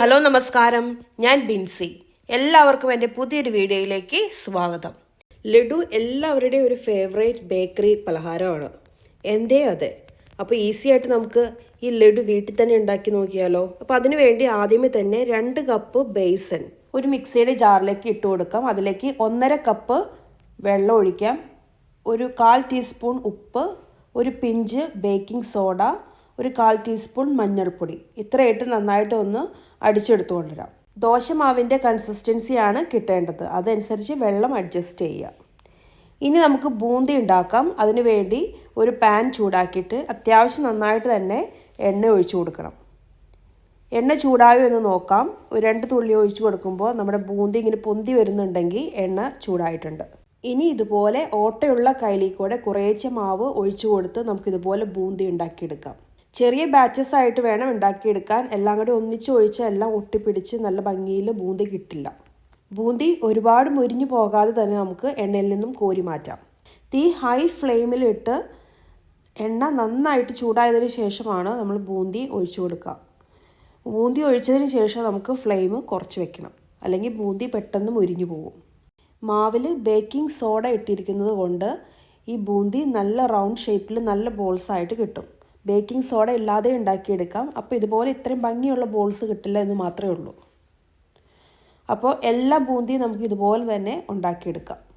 Hello നമസ്കാരം. ഞാൻ ബിൻസി. എല്ലാവർക്കും എന്റെ പുതിയൊരു വീഡിയോയിലേക്ക് സ്വാഗതം. ലഡു എല്ലാവരുടെയും ഒരു ഫേവറേറ്റ് ബേക്കറി പലഹാരമാണ്. എന്റെ അതെ? അപ്പോൾ ഈസി ആയിട്ട് നമുക്ക് ഈ ലഡു വീട്ടിൽ തന്നെ ഉണ്ടാക്കി നോക്കിയാലോ? അപ്പോൾ അതിന് വേണ്ടി ആദ്യമേ തന്നെ രണ്ട് കപ്പ് ബേസൻ ഒരു മിക്സിയുടെ ജാറിലേക്ക് ഇട്ട് കൊടുക്കാം. അതിലേക്ക് ഒന്നര കപ്പ് വെള്ളം ഒഴിക്കാം. ഒരു കാൽ ടീസ്പൂൺ ഉപ്പ് ഒരു പിഞ്ച് ബേക്കിംഗ് സോഡ ഒരു കാൽ ടീസ്പൂൺ മഞ്ഞൾപ്പൊടി. ഇത്രയിട്ട് നന്നായിട്ട് ഒന്ന് അടിച്ചെടുത്തു കൊണ്ടുവരാം. ദോശമാവിന്റെ കൺസിസ്റ്റൻസിയാണ് കിട്ടേണ്ടത്. അതനുസരിച്ച് വെള്ളം അഡ്ജസ്റ്റ് ചെയ്യുക. ഇനി നമുക്ക് ബൂന്തി ഉണ്ടാക്കാം. അതിനു വേണ്ടി ഒരു പാൻ ചൂടാക്കിയിട്ട് അത്യാവശ്യം നന്നായിട്ട് തന്നെ എണ്ണ ഒഴിച്ചു കൊടുക്കണം. എണ്ണ ചൂടായോ എന്ന് നോക്കാം. ഒരു രണ്ട് തുള്ളി ഒഴിച്ചു കൊടുക്കുമ്പോൾ നമ്മുടെ ബൂന്തി ഇങ്ങനെ പൊന്തി വരുന്നുണ്ടെങ്കിൽ എണ്ണ ചൂടായിട്ടുണ്ട്. ഇനി ഇതുപോലെ ഓട്ടയുള്ള കയ്യിലേക്കൂടെ കുറേശ്ശെ മാവ് ഒഴിച്ചു കൊടുത്ത് നമുക്കിതുപോലെ ബൂന്തി ഉണ്ടാക്കിയെടുക്കാം. ചെറിയ ബാച്ചസ് ആയിട്ട് വേണം ഉണ്ടാക്കിയെടുക്കാൻ. എല്ലാം കൂടി ഒന്നിച്ച് ഒഴിച്ച് എല്ലാം ഒട്ടിപ്പിടിച്ച് നല്ല ഭംഗിയിൽ ബൂന്തി കിട്ടില്ല. ബൂന്തി ഒരുപാട് മുരിഞ്ഞു പോകാതെ തന്നെ നമുക്ക് എണ്ണയിൽ നിന്നും കോരി മാറ്റാം. തീ ഹൈ ഫ്ലെയിമിലിട്ട് എണ്ണ നന്നായിട്ട് ചൂടായതിന് ശേഷമാണ് നമ്മൾ ബൂന്തി ഒഴിച്ചു കൊടുക്കുക. ബൂന്തി ഒഴിച്ചതിന് ശേഷം നമുക്ക് ഫ്ലെയിം കുറച്ച് വെക്കണം. അല്ലെങ്കിൽ ബൂന്തി പെട്ടെന്ന് മുരിഞ്ഞു പോകും. മാവിൽ ബേക്കിംഗ് സോഡ ഇട്ടിരിക്കുന്നത് കൊണ്ട് ഈ ബൂന്തി നല്ല റൗണ്ട് ഷേപ്പിൽ നല്ല ബോൾസായിട്ട് കിട്ടും. ബേക്കിംഗ് സോഡ ഇല്ലാതെ ഉണ്ടാക്കിയെടുക്കാം. അപ്പോൾ ഇതുപോലെ ഇത്രയും ഭംഗിയുള്ള ബോൾസ് കിട്ടില്ല എന്ന് മാത്രമേ ഉള്ളൂ. അപ്പോൾ എല്ലാ ബൂന്തിയും നമുക്ക് ഇതുപോലെ തന്നെ ഉണ്ടാക്കിയെടുക്കാം.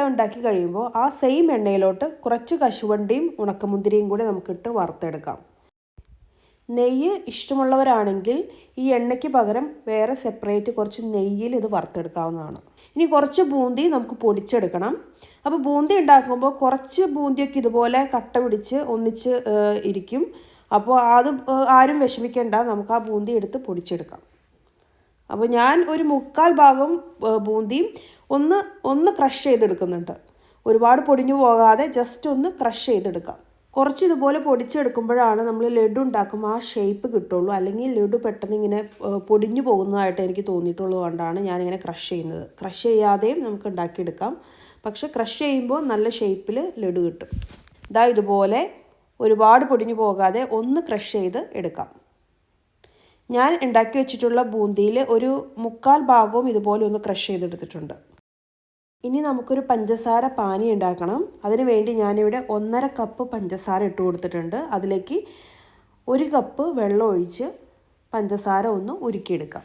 എല്ലാം ഉണ്ടാക്കി കഴിയുമ്പോൾ ആ സെയിം എണ്ണയിലോട്ട് കുറച്ച് കശുവണ്ടിയും ഉണക്കമുന്തിരിയും കൂടി നമുക്കിട്ട് വറുത്തെടുക്കാം. നെയ്യ് ഇഷ്ടമുള്ളവരാണെങ്കിൽ ഈ എണ്ണയ്ക്ക് പകരം വേറെ സെപ്പറേറ്റ് കുറച്ച് നെയ്യിൽ ഇത് വറുത്തെടുക്കാവുന്നതാണ്. ഇനി കുറച്ച് ബൂന്തി നമുക്ക് പൊടിച്ചെടുക്കണം. അപ്പോൾ ബൂന്തി ഉണ്ടാക്കുമ്പോൾ കുറച്ച് ബൂന്തിയൊക്കെ ഇതുപോലെ കട്ട പിടിച്ച് ഒന്നിച്ച് ഇരിക്കും. അപ്പോൾ അത് ആരും വിഷമിക്കേണ്ട. നമുക്ക് ആ ബൂന്തി എടുത്ത് പൊടിച്ചെടുക്കാം. അപ്പോൾ ഞാൻ ഒരു മുക്കാൽ ഭാഗം ബൂന്തിയും ഒന്ന് ഒന്ന് ക്രഷ് ചെയ്തെടുക്കുന്നുണ്ട്. ഒരുപാട് പൊടിഞ്ഞു പോകാതെ ജസ്റ്റ് ഒന്ന് ക്രഷ് ചെയ്തെടുക്കാം. കുറച്ച് ഇതുപോലെ പൊടിച്ചെടുക്കുമ്പോഴാണ് നമ്മൾ ലഡു ഉണ്ടാക്കുമ്പോൾ ആ ഷേപ്പ് കിട്ടുള്ളൂ. അല്ലെങ്കിൽ ലഡു പെട്ടെന്ന് ഇങ്ങനെ പൊടിഞ്ഞു പോകുന്നതായിട്ട് എനിക്ക് തോന്നിയിട്ടുള്ളത് കൊണ്ടാണ് ഞാനിങ്ങനെ ക്രഷ് ചെയ്യുന്നത്. ക്രഷ് ചെയ്യാതെയും നമുക്ക് ഉണ്ടാക്കിയെടുക്കാം. പക്ഷെ ക്രഷ് ചെയ്യുമ്പോൾ നല്ല ഷേപ്പിൽ ലഡു കിട്ടും. ഇതാ ഇതുപോലെ ഒരുപാട് പൊടിഞ്ഞു പോകാതെ ഒന്ന് ക്രഷ് ചെയ്ത് എടുക്കാം. ഞാൻ ഉണ്ടാക്കി വെച്ചിട്ടുള്ള ബൂന്തിയിൽ ഒരു മുക്കാൽ ഭാഗവും ഇതുപോലെ ഒന്ന് ക്രഷ് ചെയ്തെടുത്തിട്ടുണ്ട്. ഇനി നമുക്കൊരു പഞ്ചസാര പാനി ഉണ്ടാക്കണം. അതിന് വേണ്ടി ഞാനിവിടെ ഒന്നര കപ്പ് പഞ്ചസാര ഇട്ട് കൊടുത്തിട്ടുണ്ട്. അതിലേക്ക് ഒരു കപ്പ് വെള്ളം ഒഴിച്ച് പഞ്ചസാര ഒന്ന് ഉരുക്കിയെടുക്കാം.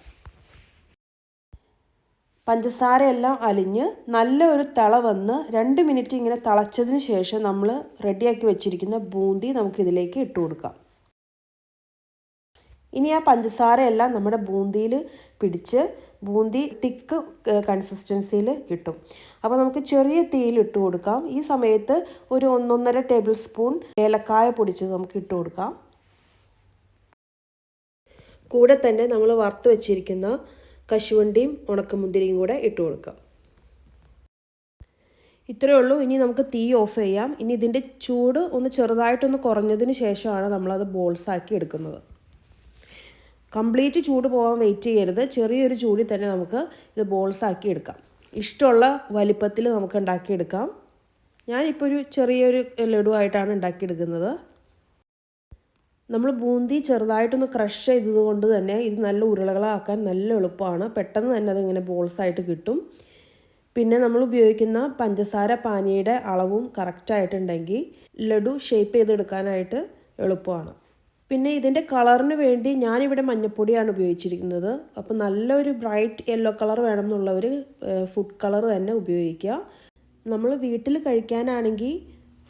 പഞ്ചസാര എല്ലാം അലിഞ്ഞ് നല്ല ഒരു തിള വന്ന് രണ്ട് മിനിറ്റ് ഇങ്ങനെ തിളച്ചതിന് ശേഷം നമ്മൾ റെഡിയാക്കി വെച്ചിരിക്കുന്ന ബൂന്തി നമുക്കിതിലേക്ക് ഇട്ട് കൊടുക്കാം. ഇനി ആ പഞ്ചസാരയെല്ലാം നമ്മുടെ ബൂന്തിയിൽ പിടിച്ച് ബൂന്തി തിക്ക് കൺസിസ്റ്റൻസിയിൽ കിട്ടും. അപ്പോൾ നമുക്ക് ചെറിയ തീയിൽ ഇട്ട് കൊടുക്കാം. ഈ സമയത്ത് ഒരു ഒന്നൊന്നര ടേബിൾ സ്പൂൺ ഏലക്കായ പൊടിച്ചത് നമുക്ക് ഇട്ട് കൊടുക്കാം. കൂടെ തന്നെ നമ്മൾ വറുത്ത് വെച്ചിരിക്കുന്ന കശുവണ്ടിയും ഉണക്കമുന്തിരിയും കൂടെ ഇട്ട് കൊടുക്കാം. ഇത്രയേ ഉള്ളൂ. ഇനി നമുക്ക് തീ ഓഫ് ചെയ്യാം. ഇനി ഇതിന്റെ ചൂട് ഒന്ന് ചെറുതായിട്ടൊന്ന് കുറഞ്ഞതിന് ശേഷമാണ് നമ്മളത് ബോൾസാക്കി എടുക്കുന്നത്. കംപ്ലീറ്റ് ചൂട് പോകാൻ വെയിറ്റ് ചെയ്യരുത്. ചെറിയൊരു ചൂടിൽ തന്നെ നമുക്ക് ഇത് ബോൾസ് ആക്കി എടുക്കാം. ഇഷ്ടമുള്ള വലിപ്പത്തിൽ നമുക്ക് ഉണ്ടാക്കിയെടുക്കാം. ഞാനിപ്പോൾ ഒരു ചെറിയൊരു ലഡു ആയിട്ടാണ് ഉണ്ടാക്കിയെടുക്കുന്നത്. നമ്മൾ ബൂന്തി ചെറുതായിട്ടൊന്ന് ക്രഷ് ചെയ്തത് കൊണ്ട് തന്നെ ഇത് നല്ല ഉരുളകളാക്കാൻ നല്ല എളുപ്പമാണ്. പെട്ടെന്ന് തന്നെ അതിങ്ങനെ ബോൾസ് ആയിട്ട് കിട്ടും. പിന്നെ നമ്മൾ ഉപയോഗിക്കുന്ന പഞ്ചസാര പാനിയുടെ അളവും കറക്റ്റായിട്ടുണ്ടെങ്കിൽ ലഡു ഷേപ്പ് ചെയ്തെടുക്കാനായിട്ട് എളുപ്പമാണ്. പിന്നെ ഇതിന്റെ കളറിന് വേണ്ടി ഞാനിവിടെ മഞ്ഞപ്പൊടിയാണ് ഉപയോഗിച്ചിരിക്കുന്നത്. അപ്പോൾ നല്ലൊരു ബ്രൈറ്റ് യെല്ലോ കളർ വേണമെന്നുള്ളവർ ഫുഡ് കളർ തന്നെ ഉപയോഗിക്കുക. നമ്മൾ വീട്ടിൽ കഴിക്കാനാണെങ്കിൽ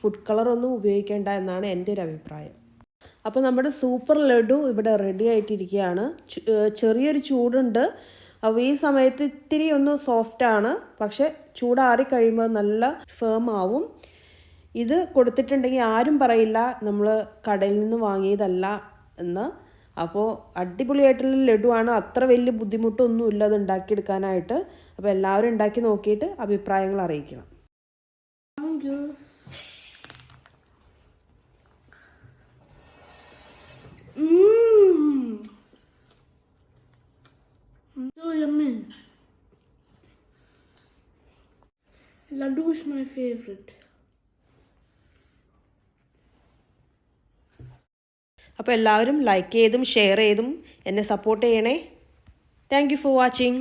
ഫുഡ് കളർ ഒന്നും ഉപയോഗിക്കേണ്ട എന്നാണ് എന്റെ ഒരു അഭിപ്രായം. അപ്പോൾ നമ്മുടെ സൂപ്പർ ലഡു ഇവിടെ റെഡി ആയിട്ടിരിക്കുകയാണ്. ചെറിയൊരു ചൂടുണ്ട്. അപ്പോൾ ഈ സമയത്ത് ഇത്തിരി ഒന്ന് സോഫ്റ്റാണ്. പക്ഷെ ചൂടാറി കഴിയുമ്പോൾ നല്ല ഫേം ആവും ഇത് കൊടുത്തിട്ടുണ്ടെങ്കിൽ ആരും പറയില്ല നമ്മൾ കടയിൽ നിന്ന് വാങ്ങിയതല്ല എന്ന് അപ്പോൾ അടിപൊളിയായിട്ടുള്ള ലഡുവാണ് അത്ര വലിയ ബുദ്ധിമുട്ടൊന്നുമില്ല അത് ഉണ്ടാക്കിയെടുക്കാനായിട്ട് അപ്പോൾ എല്ലാവരും ഉണ്ടാക്കി നോക്കിയിട്ട് അഭിപ്രായങ്ങൾ അറിയിക്കണം. Mmm. Laddu is my favorite. അപ്പോൾ എല്ലാവരും ലൈക്ക് ചെയ്തും ഷെയർ ചെയ്തും എന്നെ സപ്പോർട്ട് ചെയ്യണേ. Thank for watching